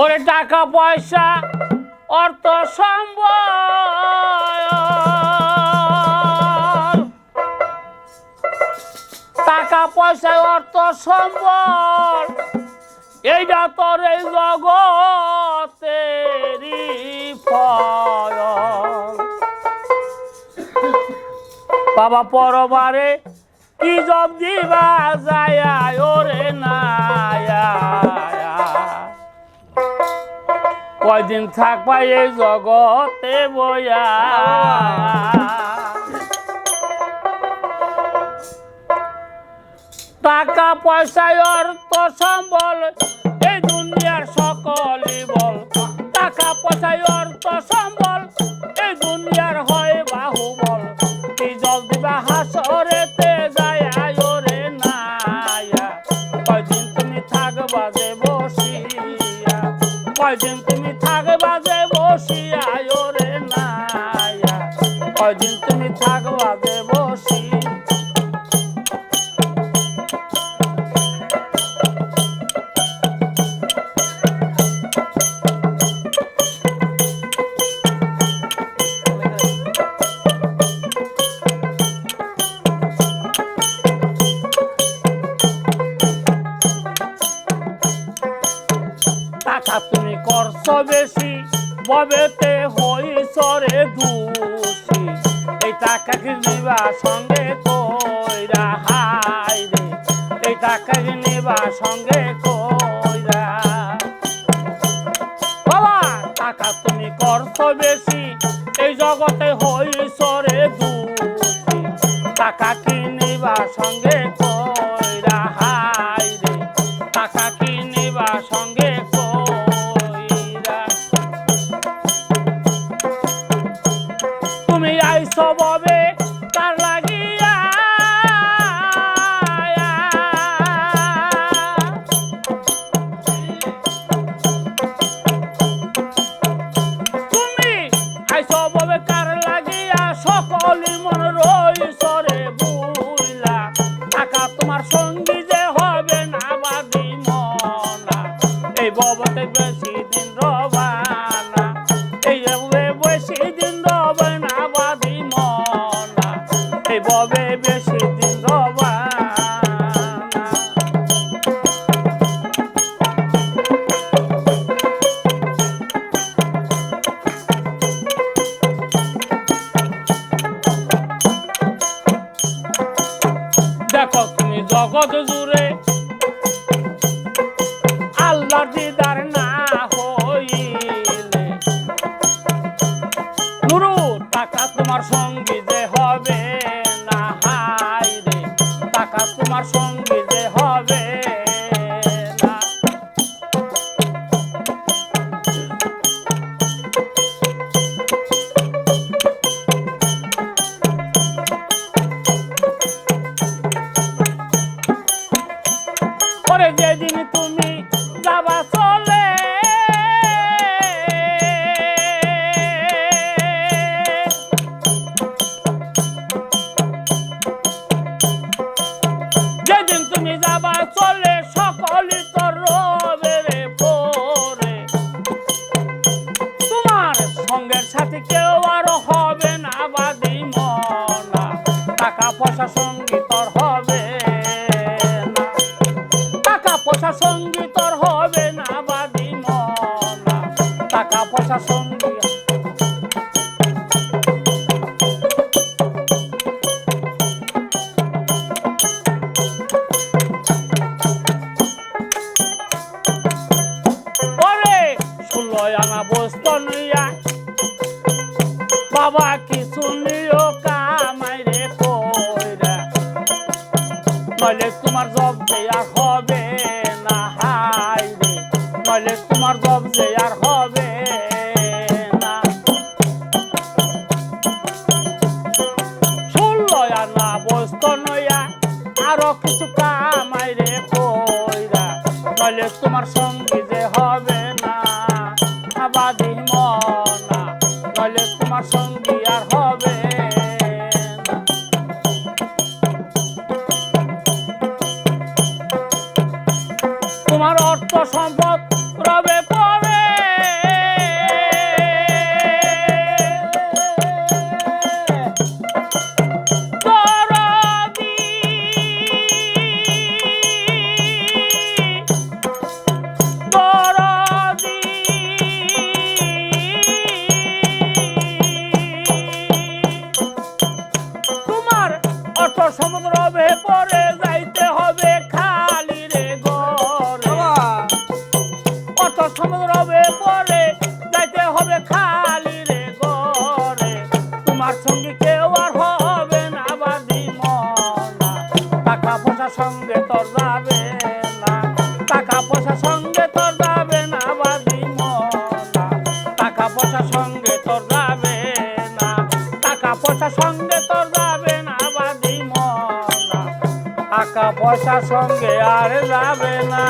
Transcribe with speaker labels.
Speaker 1: ওরে টাকা পয়সা, অর্থ সম্বল। টাকা পয়সা, অর্থ সম্বল এইটা তোর এই জগতেরই বাবা পরবারে কি জব দিবা যায় ওরে না কয়দিন থাকবা এই জগতে বয়া টাকা পয়সায় অর্থ, সম্বল, এই দুনিয়ার সকলই বল। টাকা পয়সায় অর্থ, সম্বল, এই দুনিয়ার হয় বাহুবল। এই জল দিবা হাসরেতে যায় আয়োরে নায়া। কয়দিন তুমি থাকবা যে বসিয়া? কয়দিন তুমি থাকবা যে বসিয়া টাকা তুমি করছ বেশি, ববেতে হইছরে দোষী। এই টাকা কি নিবা সঙ্গে কইরা হাই রে। এই টাকা কি নিবা সঙ্গে কইরা। বাবা টাকা তুমি করছ বেশি, এই জগতে হইছরে দোষী। টাকা কি নিবা সঙ্গে তুমি এই ববে বেশি দিন রবানা দেখো তুমি জগৎ জুড়ে পয়সা সঙ্গী হবে না। টাকা পয়সা হবে না বাদি টাকা পয়সা নিয়া বাবা কিছু যে আর হবে না। ষোলো আনা বস্তু নইয়া আরও কিছু কামাই রে কইরা। নইলে তোমার সঙ্গী সঙ্গে তোর যাবে না। টাকা পয়সা সঙ্গে তোর যাবে না বাদি মনা টাকা পয়সা সঙ্গে তোর যাবে না। টাকা পয়সা সঙ্গে তোর যাবে না বাদি মনা টাকা পয়সা সঙ্গে আর যাবে না।